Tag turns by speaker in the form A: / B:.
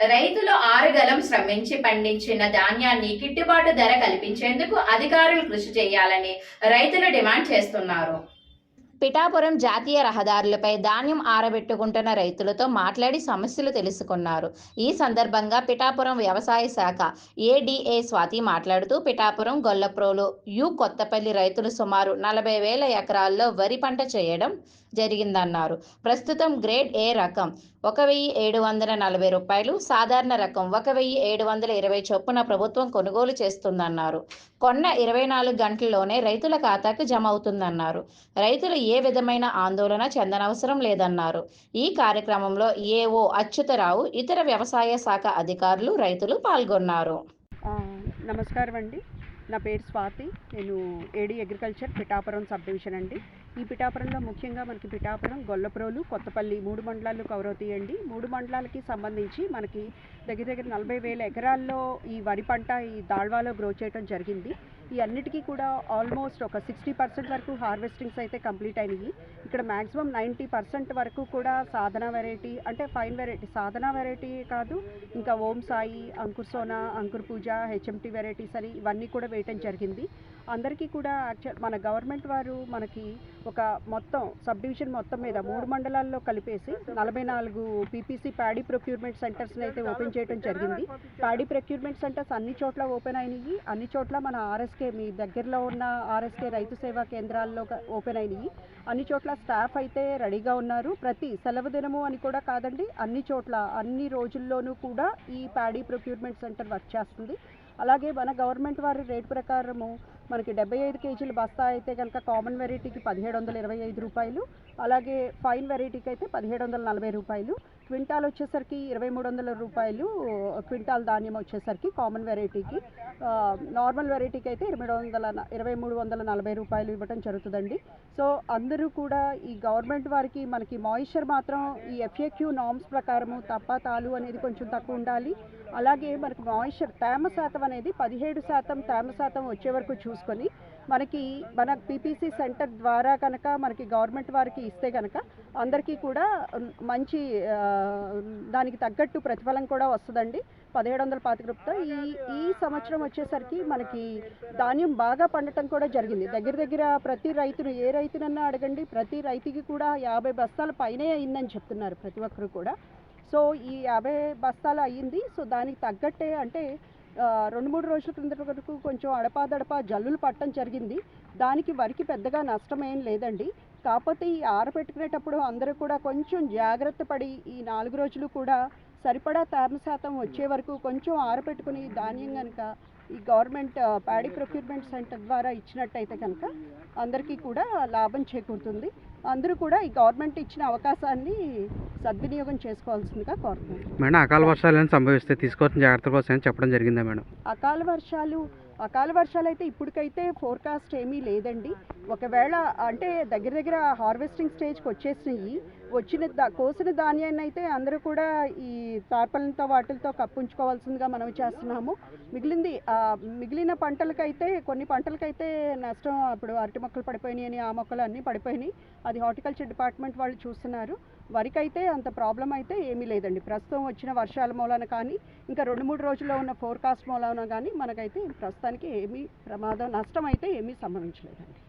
A: రైతులు ఆరుగలం శ్రమించి పండించిన ధాన్యాన్ని గిట్టుబాటు ధర కల్పించేందుకు అధికారులు కృషి చేయాలని రైతులు డిమాండ్ చేస్తున్నారు. పిఠాపురం జాతీయ రహదారులపై ధాన్యం ఆరబెట్టుకుంటున్న రైతులతో మాట్లాడి సమస్యలు తెలుసుకున్నారు. ఈ సందర్భంగా పిఠాపురం వ్యవసాయ శాఖ ఏడిఏ స్వాతి మాట్లాడుతూ పిఠాపురం గొల్లప్రోలు యు కొత్తపల్లి రైతులు సుమారు నలభై వేల ఎకరాల్లో వరి పంట చేయడం జరిగిందన్నారు. ప్రస్తుతం గ్రేడ్ ఏ రకం ఒక వెయ్యి ఏడు వందల నలభై రూపాయలు సాధారణ రకం ఒక వెయ్యి ఏడు వందల ఇరవై చొప్పున ప్రభుత్వం కొనుగోలు చేస్తుందన్నారు. కొన్న ఇరవై నాలుగు గంటల్లోనే రైతుల ఖాతాకు జమ అవుతుందన్నారు. రైతులు ఏ విధమైన ఆందోళన చెందనవసరం లేదన్నారు. ఈ కార్యక్రమంలో ఏఓ అచ్యుతరావు ఇతర వ్యవసాయ శాఖ అధికారులు రైతులు పాల్గొన్నారు.
B: నమస్కారం అండి నా పేరు స్వాతి. నేను AD agriculture Pithapuram sub division అండి. ఈ పిఠాపురంలో ముఖ్యంగా మనకి పిఠాపురం గొల్లప్రోలు కొత్తపల్లి మూడు మండలాలు కవర్ అవుతాయండి. మూడు మండలాలకి సంబంధించి మనకి దగ్గర దగ్గర నలభై వేల ఎకరాల్లో ఈ వరి పంట ఈ దాళ్వాలో గ్రో చేయడం జరిగింది. ఈ అన్నిటికీ కూడా ఆల్మోస్ట్ ఒక సిక్స్టీ పర్సెంట్ వరకు హార్వెస్టింగ్స్ అయితే కంప్లీట్ అయినాయి. ఇక్కడ మ్యాక్సిమం నైంటీ పర్సెంట్ వరకు కూడా సాధన వెరైటీ అంటే ఫైన్ వెరైటీ సాధన వెరైటీ కాదు ఇంకా ఓం సాయి అంకుర్ సోనా అంకుర్ పూజ హెచ్ఎంటీ వెరైటీస్ అని ఇవన్నీ కూడా వేయటం జరిగింది. అందరికీ కూడా యాక్చువల్ మన గవర్నమెంట్ వారు మనకి ఒక మొత్తం సబ్ డివిజన్ మొత్తం మీద మూడు మండలాల్లో కలిపేసి నలభై నాలుగు పీపీసీ ప్యాడీ ప్రొక్యూర్మెంట్ సెంటర్స్ని అయితే ఓపెన్ చేయడం జరిగింది. ప్యాడీ ప్రొక్యూర్మెంట్ సెంటర్స్ అన్ని చోట్ల ఓపెన్ అయినాయి. అన్ని చోట్ల మన ఆర్ఎస్కే మీ దగ్గరలో ఉన్న ఆర్ఎస్కే రైతు సేవా కేంద్రాల్లో ఓపెన్ అయినాయి. అన్ని చోట్ల స్టాఫ్ అయితే రెడీగా ఉన్నారు. ప్రతి సెలవు దినము అని కూడా కాదండి అన్ని చోట్ల అన్ని రోజుల్లోనూ కూడా ఈ ప్యాడీ ప్రొక్యూర్మెంట్ సెంటర్ వర్క్ చేస్తుంది. అలాగే మన గవర్నమెంట్ వారి రేట్ ప్రకారము మనకి డెబ్బై ఐదు కేజీల బస్తా అయితే కనుక కామన్ వెరైటీకి పదిహేడు వందల ఇరవై ఐదు రూపాయలు అలాగే ఫైన్ వెరైటీకి అయితే పదిహేడు వందల నలభై రూపాయలు. క్వింటాల్ వచ్చేసరికి ఇరవై మూడు వందల రూపాయలు క్వింటాల్ ధాన్యం వచ్చేసరికి కామన్ వెరైటీకి నార్మల్ వెరైటీకి అయితే ఇరవై వందల ఇరవై మూడు వందల నలభై రూపాయలు ఇవ్వటం జరుగుతుందండి. సో అందరూ కూడా ఈ గవర్నమెంట్ వారికి మనకి మాయిశ్చర్ మాత్రం ఈ ఎఫ్ఏక్యూ నామ్స్ ప్రకారము తప్ప తాలు అనేది కొంచెం తక్కువ ఉండాలి. అలాగే మనకు మాయిశ్చర్ తేమ శాతం అనేది పదిహేడు శాతం తేమ శాతం వచ్చే వరకు చూసుకొని మనకి మన పీపీసీ సెంటర్ ద్వారా కనుక మనకి గవర్నమెంట్ వారికి ఇస్తే కనుక అందరికీ కూడా మంచి దానికి తగ్గట్టు ప్రతిఫలం కూడా వస్తుందండి. పదిహేడు వందల పాతిక రూపాయలు ఈ ఈ సంవత్సరం వచ్చేసరికి మనకి ధాన్యం బాగా పండటం కూడా జరిగింది. దగ్గర దగ్గర ప్రతి రైతును ఏ రైతునన్నా అడగండి ప్రతి రైతుకి కూడా యాభై బస్తాల పైనే అయిందని చెప్తున్నారు ప్రతి ఒక్కరు కూడా. సో ఈ యాభై బస్తాలు అయ్యింది. సో దానికి తగ్గట్టే అంటే రెండు మూడు రోజుల క్రిందట వరకు కొంచెం అడపాదడపా జల్లులు పట్టడం జరిగింది. దానికి వరికి పెద్దగా నష్టం ఏం లేదండి. కాకపోతే ఈ ఆరబెట్టుకునేటప్పుడు అందరూ కూడా కొంచెం జాగ్రత్త పడి ఈ నాలుగు రోజులు కూడా సరిపడా తేమ శాతం వచ్చే వరకు కొంచెం ఆరబెట్టుకుని ధాన్యం కనుక ఈ గవర్నమెంట్ ప్యాడీ ప్రొక్యూర్మెంట్ సెంటర్ ద్వారా ఇచ్చినట్టయితే కనుక అందరికీ కూడా లాభం చేకూరుతుంది. అందరూ కూడా ఈ గవర్నమెంట్ ఇచ్చిన అవకాశాన్ని సద్వినియోగం చేసుకోవాల్సిందిగా కోరుతున్నాను
C: మేడం అకాల వర్షాలు సంభవిస్తే తీసుకోవాల్సిన జాగ్రత్తల కోసం చెప్పడం జరిగిందా మేడం?
B: అకాల వర్షాలు అకాల వర్షాలు అయితే ఇప్పటికైతే ఫోర్కాస్ట్ ఏమీ లేదండి. ఒకవేళ అంటే దగ్గర దగ్గర హార్వెస్టింగ్ స్టేజ్కి వచ్చేసినాయి. వచ్చిన దా- కోసిన ధాన్యాన్ని అయితే అందరూ కూడా ఈ తార్పలతో వాటిలతో కప్పుంచుకోవాల్సిందిగా మనం చేస్తున్నాము. మిగిలింది ఆ, మిగిలిన పంటలకైతే కొన్ని పంటలకైతే నష్టం ఇప్పుడు అరటి మొక్కలు పడిపోయినాయి అని ఆ మొక్కలు అన్నీ పడిపోయినాయి. అది హార్టికల్చర్ డిపార్ట్మెంట్ వాళ్ళు చూస్తున్నారు. వరికైతే అంత ప్రాబ్లం అయితే ఏమీ లేదండి. ప్రస్తుతం వచ్చిన వర్షాల మూలాన కానీ ఇంకా రెండు మూడు రోజుల్లో ఉన్న ఫోర్కాస్ట్ మూలాన కానీ మనకైతే ప్రస్తుతానికి ఏమీ ప్రమాదం నష్టం అయితే ఏమీ సంభవించలేదండి.